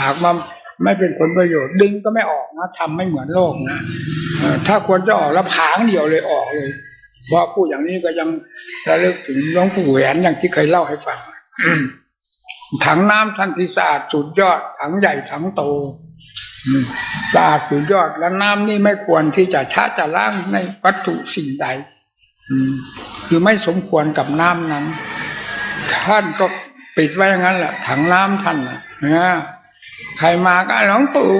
หากว่าไม่เป็นผลประโยชน์ ดึงก็ไม่ออกนะทำไม่เหมือนโลกนะถ้าควรจะออกแล้วผางเดียวเลยออกเลยเพราะพูดอย่างนี้ก็ยังระลึกถึงหลวงปู่แหวนอย่างที่เคยเล่าให้ฟังถังน้ำท่านที่สะอาดสุดยอด ถังใหญ่ถังโตสะอาดสุดยอดและน้ำนี่ไม่ควรที่จะชะจะล้างในวัตถุสิ่งใดคือไม่สมควรกับน้ำนั้น ท่านก็ ปิดไว้อย่างนั้นแหละถังน้ำท่านนะใครมาก็หลวงปู่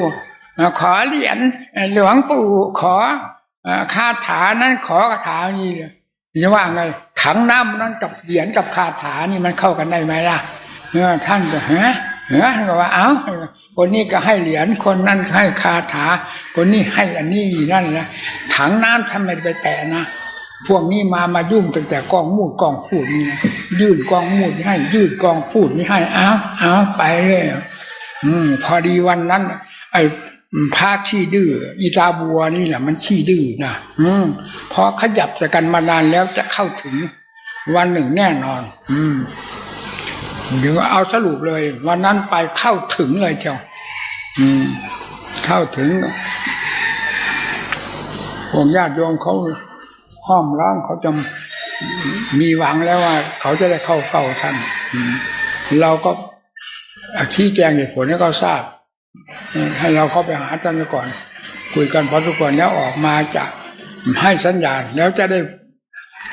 มาขอเหรียญหลวงปู่ขอคาถานั้นขอกระถานี่เลยจะว่าไงถังน้ำนั้นกับเหรียญกับคาถานี่มันเข้ากันได้ไหมล่ะเออท่านก็ฮะเออท่านก็ว่าเอ้าคนนี้ก็ให้เหรียญคนนั้นให้คาถา คนนี้ให้อันนี้นั่นนะถังน้ำท่านไม่ไปแตะนะพวกนี้มามายุ่งตั้งแต่กองมูดกองพูดนี่นะ ยื่นกองมูดให้ ยื่นกองพูดนี่ให้อ้าวอ้าวไปเลยอืม พอดีวันนั้น ไอ้พาขี้ดื้ออีตาบัวนี่แหละมันขี้ดื้อนะอืมพอขยับจะกันมานานแล้วจะเข้าถึง วันหนึ่งแน่นอน อืมเดี๋ยวเอาสรุปเลย วันนั้นไปเข้าถึงเลยเชียวอืม เข้าถึงพวกญาติโยมเขาห้อมล้อมเขาจะ มีหวังแล้วว่า เขาจะได้เข้าเฝ้าท่านเราก็ชี้แจงเหตุผลให้เขาทราบ ให้เราเข้าไปหาท่านก่อน คุยกันพอทุกคนแล้วออกมาจะให้สัญญาณแล้วจะได้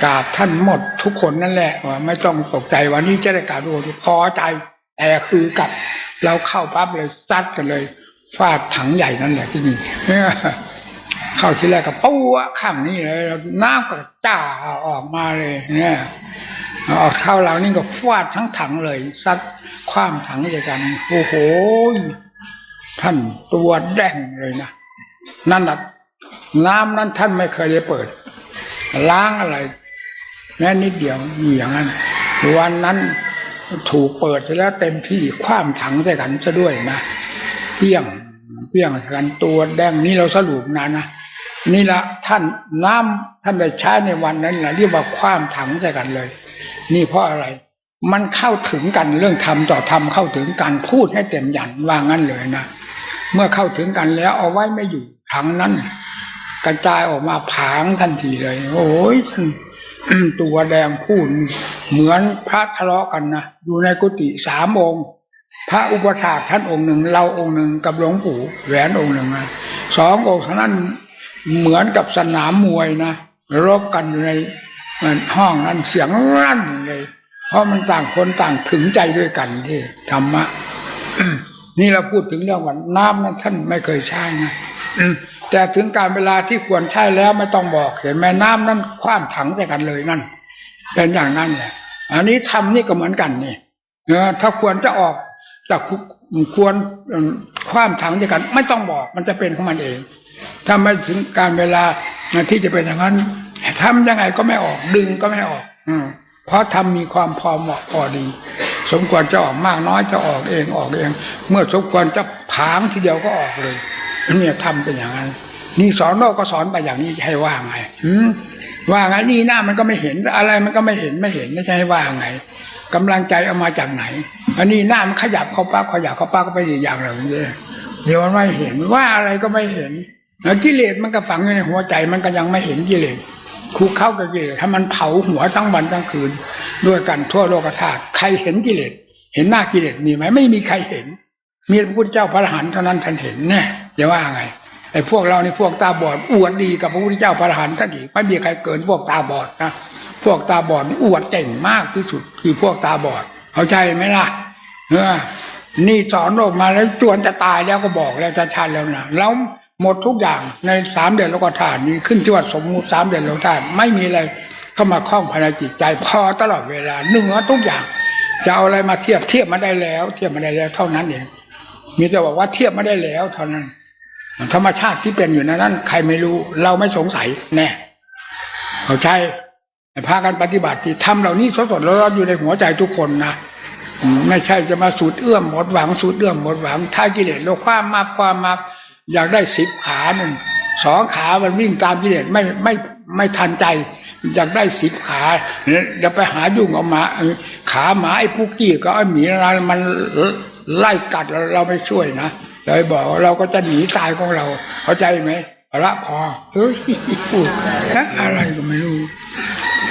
กราบท่านหมดทุกคนนั่นแหละว่าไม่ต้องตกใจวันนี้จะได้กราบทุกคนพอใจแต่คือกับ เราเข้าปั๊บเลยซัดกันเลย ฟาดถังใหญ่นั่นแหละที่นี่ เข้าที่แรกก็ปูอะข้างนี้เลยน้ำก็จ้าออกมาเลยเนี่ยออกเข้าเรานี่ก็ฟาดทั้งถังเลยซัดคว้ามถังใหญ่กันโอ้โหท่านตัวแดงเลยนะนั่นแหละน้ำนั้นท่านไม่เคยได้เปิด ล้างอะไรแม้นิดเดียวอยู่อย่างนั้น วันนั้นถูกเปิดเสร็จแล้วเต็มที่คว้ามถังใส่กันซะด้วยนะเปี้ยงเปี้ยงกันตัวแดงนี่เราสรุปนะนะ นี่ละท่านน้ำท่านได้ใช้ในวันนั้นแหละเรียกว่าคว้ามถังใส่กันเลย นี่เพราะอะไร มันเข้าถึงกันเรื่องธรรมต่อธรรมเข้าถึงกันพูดให้เต็มยันว่างั้นเลยนะเมื่อเข้าถึงกันแล้วเอาไว้ไม่อยู่ถังนั้น กระจายออกมาผางทันทีเลย โอ้ยท่านตัวแดงพูดเหมือนพระทะเลาะกันนะอยู่ในกุฏิสามองค์พระอุปถาท่านองค์หนึ่งเราองค์หนึ่งกับหลวงปู่แหวนองค์หนึ่งนะสององค์นั้น เหมือนกับสนามมวยนะรบกันอยู่ในห้องนั้นเสียงรั่นเลย เพราะมันต่างคนต่างถึงใจด้วยกันที่ธรรมะนี่เราพูดถึงเรื่องว่าน้ำนั้นท่านไม่เคยใช้นะอืมแต่ถึงการเวลาที่ควรใช้แล้วไม่ต้องบอกเห็นไหมน้ำนั้นคว้าถังใส่กันเลยนั่น เป็นอย่างนั้นแหละอันนี้ทำนี่ก็เหมือนกันนี่ถ้าควรจะออกจากควรคว้าถังใส่กัน ไม่ต้องบอกมันจะเป็นของมันเอง ถ้าไม่ถึงการเวลาที่จะเป็นอย่างนั้นทำยังไงก็ไม่ออก ดึงก็ไม่ออก อืเพราะทำมีความพอเหมาะพอดี สมควรจะออกมากน้อยจะออกเองออกเอง เมื่อสมควรจะผางทีเดียวก็ออกเลยเนี่ยทำเป็นอย่างนั้นนี่สอนโลกก็สอนไปอย่างนี้ให้ว่าไงว่าไงนี่หน้ามันก็ไม่เห็นอะไรมันก็ไม่เห็นไม่เห็นไม่ใช่ให้ว่าไงกำลังใจเอามาจากไหน อันนี้หน้ามันขยับเข้าปั๊บขยับเข้าปั๊บก็ไปอย่างหนึ่งเลยเดี๋ยวมันไม่เห็นว่าอะไรก็ไม่เห็น แล้วกิเลสมันก็ฝังอยู่ในหัวใจมันก็ยังไม่เห็นกิเลสคุกเข้ากับกิเลสถ้ามันเผาหัวทั้งวันทั้งคืน ด้วยกันทั่วโลกธาตุใครเห็นกิเลสเห็นหน้ากิเลสมีไหมไม่มีใครเห็น มีพระพุทธเจ้าพระอรหันต์เท่านั้นท่านเห็นแน่จะว่าไงไอ้พวกเรานี่พวกตาบอดอวดดีกับพระพุทธเจ้าพระอรหันต์ท่านอีกไม่มีใครเกินพวกตาบอดนะพวกตาบอดอวดเก่งมากที่สุดคือพวกตาบอด เข้าใจไหมล่ะเออนี่สอนออกมาแล้วจวนจะตายแล้วก็บอกแล้วจะชันแล้วนะแล้ว หมดทุกอย่างในสามเดือนโลกธาตุนี้ขึ้นที่ว่าสมมุติสามเดือนโลกธาตุไม่มีอะไรเข้ามาคล้องภายในจิตใจพอตลอดเวลาหนึ่งทุกอย่าง จะเอาอะไรมาเทียบเทียบมาได้แล้ว เทียบมาได้แล้วเท่านั้นเองมีแต่บอกว่าเทียบไม่ได้แล้ว เท่านั้น ธรรมชาติที่เป็นอยู่ในนั้น ใครไม่รู้เราไม่สงสัยแน่เขาใช่พากันปฏิบัติที่ทำเหล่านี้สดๆแล้วอยู่ในหัวใจทุกคนนะไม่ใช่จะมาสูดเอื้อมหมดหวังสูดเอื้อมหมดหวังถ้ากิเลสเราความมากความมาก อยากได้สิบขาหนึ่งสองขามันวิ่งตามกิเลสไม่ไม่ไม่ทันใจ อยากได้สิบขาเดี๋ยวไปหายุ่งเอามาขาหมาไอ้พุกกี้ก็ไอ้หมีอะไรมันไล่กัดเราเราไม่ช่วยนะเลยบอกเราก็จะหนีตายของเรา เข้าใจไหมละพอเฮ้ยพูดอะไรก็ไม่รู้